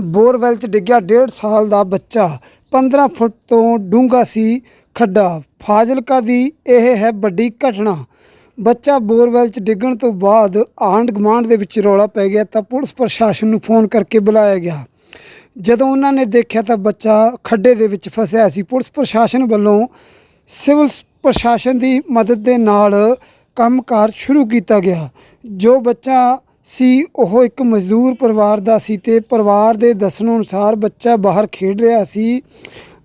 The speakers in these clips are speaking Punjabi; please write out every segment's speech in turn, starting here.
ਬੋਰਵੈਲ 'ਚ ਡਿੱਗਿਆ 1.5 ਸਾਲ ਦਾ ਬੱਚਾ। 15 ਫੁੱਟ ਤੋਂ ਡੂੰਘਾ ਸੀ ਖੱਡਾ। ਫਾਜ਼ਿਲਕਾ ਦੀ ਇਹ ਹੈ ਵੱਡੀ ਘਟਨਾ। ਬੱਚਾ ਬੋਰਵੈਲ 'ਚ ਡਿੱਗਣ ਤੋਂ ਬਾਅਦ ਆਂਢ ਗੁਆਂਢ ਦੇ ਵਿੱਚ ਰੌਲਾ ਪੈ ਗਿਆ ਤਾਂ ਪੁਲਿਸ ਪ੍ਰਸ਼ਾਸਨ ਨੂੰ ਫੋਨ ਕਰਕੇ ਬੁਲਾਇਆ ਗਿਆ। ਜਦੋਂ ਉਹਨਾਂ ਨੇ ਦੇਖਿਆ ਤਾਂ ਬੱਚਾ ਖੱਡੇ ਦੇ ਵਿੱਚ ਫਸਿਆ ਸੀ। ਪੁਲਿਸ ਪ੍ਰਸ਼ਾਸਨ ਵੱਲੋਂ ਸਿਵਲ ਸ- ਪ੍ਰਸ਼ਾਸਨ ਦੀ ਮਦਦ ਦੇ ਨਾਲ ਕੰਮਕਾਰ ਸ਼ੁਰੂ ਕੀਤਾ ਗਿਆ। ਜੋ ਬੱਚਾ ਸੀ, ਉਹ ਇੱਕ ਮਜ਼ਦੂਰ ਪਰਿਵਾਰ ਦਾ ਸੀ ਤੇ ਪਰਿਵਾਰ ਦੇ ਦੱਸਣ ਅਨੁਸਾਰ ਬੱਚਾ ਬਾਹਰ ਖੇਡ ਰਿਹਾ ਸੀ।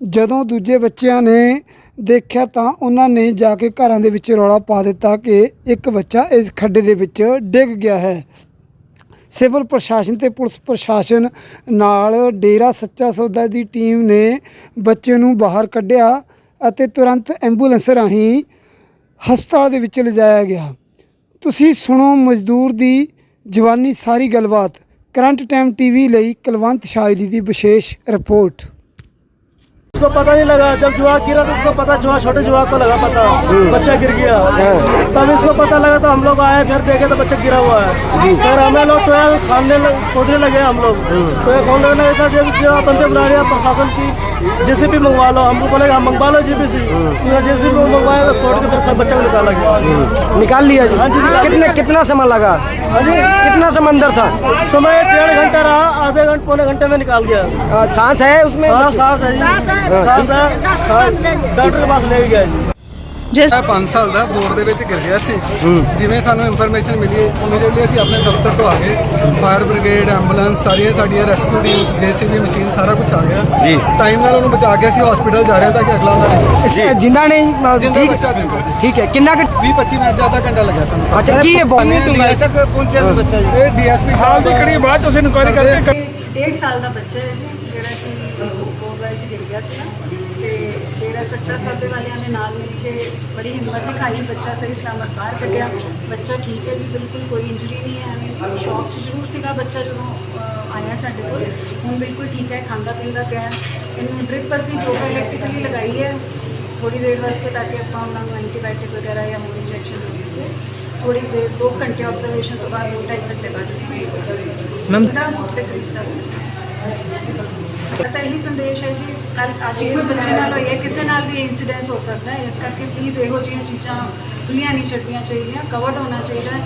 ਜਦੋਂ ਦੂਜੇ ਬੱਚਿਆਂ ਨੇ ਦੇਖਿਆ ਤਾਂ ਉਹਨਾਂ ਨੇ ਜਾ ਕੇ ਘਰਾਂ ਦੇ ਵਿੱਚ ਰੌਲਾ ਪਾ ਦਿੱਤਾ ਕਿ ਇੱਕ ਬੱਚਾ ਇਸ ਖੱਡੇ ਦੇ ਵਿੱਚ ਡਿੱਗ ਗਿਆ ਹੈ। ਸਿਵਲ ਪ੍ਰਸ਼ਾਸਨ ਤੇ ਪੁਲਿਸ ਪ੍ਰਸ਼ਾਸਨ ਨਾਲ ਡੇਰਾ ਸੱਚਾ ਸੌਦਾ ਦੀ ਟੀਮ ਨੇ ਬੱਚੇ ਨੂੰ ਬਾਹਰ ਕੱਢਿਆ ਅਤੇ ਤੁਰੰਤ ਐਂਬੂਲੈਂਸ ਰਾਹੀਂ ਹਸਪਤਾਲ ਦੇ ਵਿੱਚ ਲਿਜਾਇਆ ਗਿਆ। ਤੁਸੀਂ ਸੁਣੋ ਮਜ਼ਦੂਰ ਦੀ ਜਵਾਨੀ ਸਾਰੀ ਗੱਲਬਾਤ ਕਰੰਟ ਟਾਈਮ ਟੀਵੀ ਲਈ ਕੁਲਵੰਤ ਸ਼ਾਇਲੀ ਦੀ ਵਿਸ਼ੇਸ਼ ਰਿਪੋਰਟ उसको पता नहीं लगा जब जुआ गिरा तो उसको पता जुआ छोटे जुआ को लगा पता बच्चा गिर गया तब इसको पता लगा तो हम लोग आए फिर देखे तो बच्चा गिरा हुआ है फिर हमें लोग तो यार खाने लग- खोदने लगे हम लोग तो ये खोदने लगे था जब जो बंदे बुला रहे हैं प्रशासन की जैसे भी मंगवा लो हम लोग बोले हम मंगवा लो जीपीसी जैसे भी मंगवाया तो खोद के फिर बच्चा को निकाला गया निकाल लिया जी हाँ जी, निकाल कितने लिया। कितना समय लगा हाँ जी कितना समय अंदर था समय डेढ़ घंटा रहा आधे घंटे पौने घंटे में निकाल गया आ, सांस है उसमें हाँ बच्चे? सांस है जी सांस है हाँ, डॉक्टर के पास ले गया ਜਿਸ 5 ਸਾਲ ਦਾ ਬੋਰ ਦੇ ਵਿੱਚ ਗਿਰ ਗਿਆ ਸੀ। ਜਿਵੇਂ ਸਾਨੂੰ ਇਨਫੋਰਮੇਸ਼ਨ ਮਿਲੀ ਇਮੀਡੀਏਟਲੀ ਅਸੀਂ ਆਪਣੇ ਦਫ਼ਤਰ ਤੋਂ ਆ ਗਏ। ਫਾਇਰ ਬ੍ਰਿਗੇਡ ਐਂਬੂਲੈਂਸ ਸਾਰੀਆਂ ਸਾਡੀਆਂ ਰੈਸਕਿਊ ਟੀਮਸ ਜੀਸੀਬੀ ਮਸ਼ੀਨ ਸਾਰਾ ਕੁਝ ਆ ਗਿਆ। ਜੀ। ਟਾਈਮ ਨਾਲ ਉਹਨੂੰ ਬਚਾ ਕੇ ਅਸੀਂ ਹਸਪੀਟਲ ਜਾ ਰਹੇ ਤਾਂ ਕਿ ਅਗਲਾ ਨਾ ਜਿੰਦਾ ਨੇ ਠੀਕ ਠੀਕ ਹੈ ਕਿੰਨਾ ਕਿ 20 25 ਮਿੰਟ ਦਾ ਘੰਟਾ ਲੱਗਿਆ ਸਾਨੂੰ। ਅੱਛਾ ਕੀ ਇਹ ਬੋਨੀ ਤੋਂ ਲੈ ਤੱਕ ਪਹੁੰਚਿਆ ਬੱਚਾ ਜੀ? ਇਹ ਡੀਐਸਪੀ ਸਾਹਿਬ ਦੀ ਕੜੀ ਬਾਅਦ ਚ ਉਸ ਇਨਕੁਆਇਰੀ ਕਰਕੇ 1.5 ਸਾਲ ਦਾ ਬੱਚਾ ਹੈ ਜੀ ਜਿਹੜਾ ਕਿ ਬੋਰ ਵਿੱਚ ਗਿਰ ਗਿਆ ਸੀ ਨਾ। ਸੱਚਾ ਸੌਦੇ ਵਾਲਿਆਂ ਦੇ ਨਾਲ ਮਿਲ ਕੇ ਬੜੀ ਹਿੰਮਤ ਦਿਖਾਈ ਬੱਚਾ ਸਹੀ ਸਲਾਮਤ ਬਾਹਰ ਕੱਢਿਆ। ਬੱਚਾ ਠੀਕ ਹੈ ਜੀ ਬਿਲਕੁਲ ਕੋਈ ਇੰਜਰੀ ਨਹੀਂ ਹੈ। ਐਵੇਂ ਸ਼ੌਕ 'ਚ ਜ਼ਰੂਰ ਸੀਗਾ ਬੱਚਾ ਜਦੋਂ ਆਇਆ ਸਾਡੇ ਕੋਲ। ਹੁਣ ਬਿਲਕੁਲ ਠੀਕ ਹੈ ਖਾਂਦਾ ਪੀਂਦਾ ਪਿਆ। ਇਹਨੂੰ ਡ੍ਰਿਪ ਅਸੀਂ ਜੋਗਾ ਇਲੈਕਟ੍ਰਿਕਲੀ ਲਗਾਈ ਹੈ। ਥੋੜੀ ਦੇਰ ਵਾਸਤੇ ਤਾਂ ਕਿ ਆਪਾਂ ਉਹਨਾਂ ਨੂੰ ਐਂਟੀਬਾਇਓਟਿਕ ਵਗੈਰਾ ਜਾਂ ਹੋਰ ਇੰਜੈਕਸ਼ਨ ਦੇ ਸਕੀਏ। ਥੋੜੀ ਦੇਰ 2 ਘੰਟੇ ਆਬਜ਼ਰਵੇਸ਼ਨ ਤੋਂ ਬਾਅਦ 2 ਢਾਈ ਘੰਟੇ ਬਾਅਦ ਅਸੀਂ ਮੈਮ ਦਾ ਮੁੱਖ ਤਕਰੀਬ ਦੱਸ ਤਾਂ ਇਹੀ ਸੰਦੇਸ਼ ਹੈ ਜੀ ਕੱਲ ਅੱਜ ਇਸ ਬੱਚੇ ਨਾਲ ਹੋਈ ਹੈ ਕਿਸੇ ਨਾਲ ਵੀ ਇਨਸੀਡੈਂਸ ਹੋ ਸਕਦਾ ਹੈ। ਇਸ ਕਰਕੇ ਪਲੀਜ਼ ਇਹੋ ਜਿਹੀਆਂ ਚੀਜ਼ਾਂ ਖੁੱਲੀਆਂ ਨਹੀਂ ਛੱਡਣੀਆਂ ਚਾਹੀਦੀਆਂ ਕਵਰਡ ਹੋਣਾ ਚਾਹੀਦਾ ਹੈ।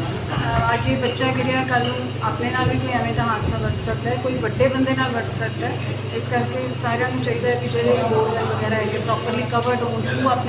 ਅੱਜ ਇਹ ਬੱਚਾ ਗਿਰਿਆ ਕੱਲ ਨੂੰ ਆਪਣੇ ਨਾਲ ਵੀ ਕੋਈ ਐਵੇਂ ਦਾ ਹਾਦਸਾ ਵਰਤ ਸਕਦਾ ਹੈ, ਕੋਈ ਵੱਡੇ ਬੰਦੇ ਨਾਲ ਵਰਤ ਸਕਦਾ ਹੈ। ਇਸ ਕਰਕੇ ਸਾਰਿਆਂ ਨੂੰ ਚਾਹੀਦਾ ਹੈ ਕਿ ਜਿਹੜੇ ਬੋਰਵੈਲ ਵਗੈਰਾ ਹੈਗੇ ਪ੍ਰੋਪਰਲੀ ਕਵਰਡ ਹੋਣ, ਉਹ ਆਪਣੇ